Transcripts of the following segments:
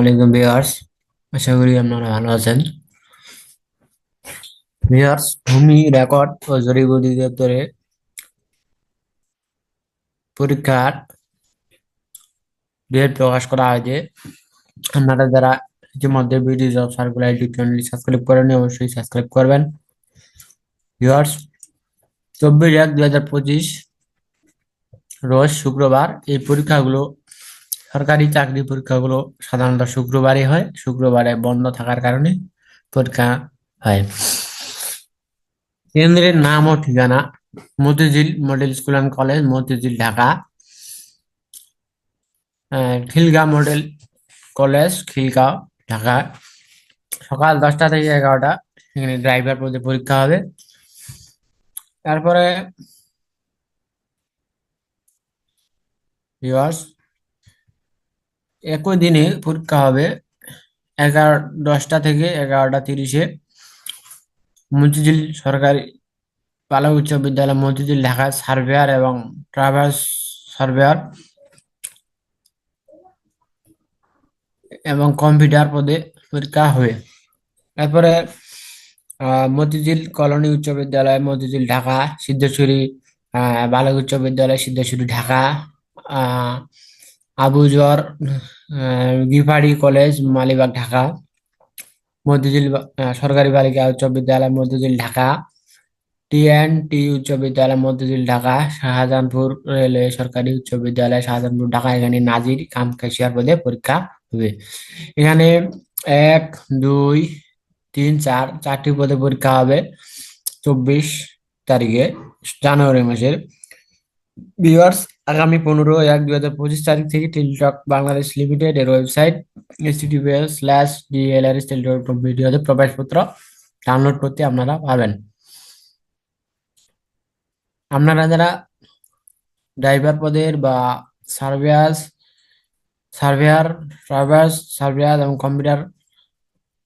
আলাইকুম ভিউয়ার্স আশা করি আপনারা ভালো আছেন। ভূমি রেকর্ড ও জরিপ অধিদপ্তরে পরীক্ষার ডেট প্রকাশ করা হয়েছে আপনারা যারা ইতিমধ্যে বিডি জব সার্কুলার ইউটিউব চ্যানেলটি সাবস্ক্রাইব করেনি অবশ্যই সাবস্ক্রাইব করবেন। ভিউয়ার্স চব্বিশ এক দুই হাজার পঁচিশ রোজ শুক্রবার এই পরীক্ষাগুলো সরকারি চাকরি পরীক্ষাগুলো সাধারণত শুক্রবারে হয় শুক্রবারে বন্ধ থাকার কারণে পরীক্ষা হয়। কেন্দ্রের নাম ও ঠিকানা Motijheel model school and college Motijheel Dhaka. Ah, Khilgaon model college Khilgaon Dhaka. সকাল দশটা থেকে এগারোটা এখানে ড্রাইভার পদে পরীক্ষা হবে। তারপরে ভিউয়ার্স একই দিনে পরীক্ষা হবে এগারো দশটা থেকে এগারোটা তিরিশে মতিঝিল সরকারি বালক উচ্চ বিদ্যালয় মতিঝিল ঢাকা সার্ভেয়ার এবং ট্রাভার্স সার্ভেয়ার এবং কম্পিউটার পদে পরীক্ষা হবে। তারপরে মতিঝিল কলোনি উচ্চ বিদ্যালয় মতিঝিল ঢাকা সিদ্ধেশ্বরী বালক উচ্চ বিদ্যালয় সিদ্ধেশ্বরী ঢাকা আহ, আবুজর গিফারি কলেজ, মালিবাগ, ঢাকা। বা- সরকারি বালিকা উচ্চ বিদ্যালয় মধ্যজিল ঢাকা। টিএনটি উচ্চ বিদ্যালয় মতিঝিল ঢাকা। শাহজাহানপুর রেলওয়ে সরকারি উচ্চ বিদ্যালয়, শাহজাহানপুর, ঢাকা। এখানে নাজির কাম ক্যাশিয়ার পদে পরীক্ষা হবে। এখানে এক, দুই, তিন, চার, চারটি পদে পরীক্ষা হবে চব্বিশ তারিখে, জানুয়ারি মাসের। ভিউয়ার্স আগামী পনেরো এক দুই হাজার পঁচিশ তারিখ থেকে টেলিটক বাংলাদেশ লিমিটেড এর ওয়েবসাইট স্ল্যাশ ডিএলআরএস টেলিটক ভিডিওতে প্রবেশপত্র ডাউনলোড করতে আপনারা পাবেন। আপনারা যারা ড্রাইভার পদের বা সার্ভেয়ার সার্ভেয়ার ট্রাভার্স সার্ভেয়ার এবং কম্পিউটার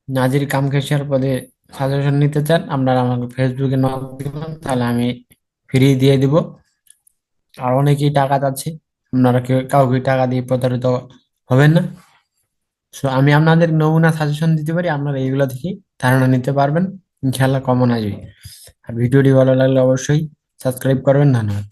নাজির কাম ক্যাশিয়ার পদে সাজেশন নিতে চান, আপনারা আমাকে ফেসবুকে নক দিবেন, তাহলে আমি ফ্রি দিয়ে দিব। আর অনেকেই টাকা চাচ্ছে। আপনারা কেউ, কাউকে টাকা দিয়ে প্রতারিত হবেন না। সো আমি আপনাদের নমুনা সাজেশন দিতে পারি, আপনারা এইগুলো থেকে ধারণা নিতে পারবেন। ইনশাল্লাহ কমন আসবে। আর ভিডিওটি ভালো লাগলে অবশ্যই সাবস্ক্রাইব করবেন। ধন্যবাদ।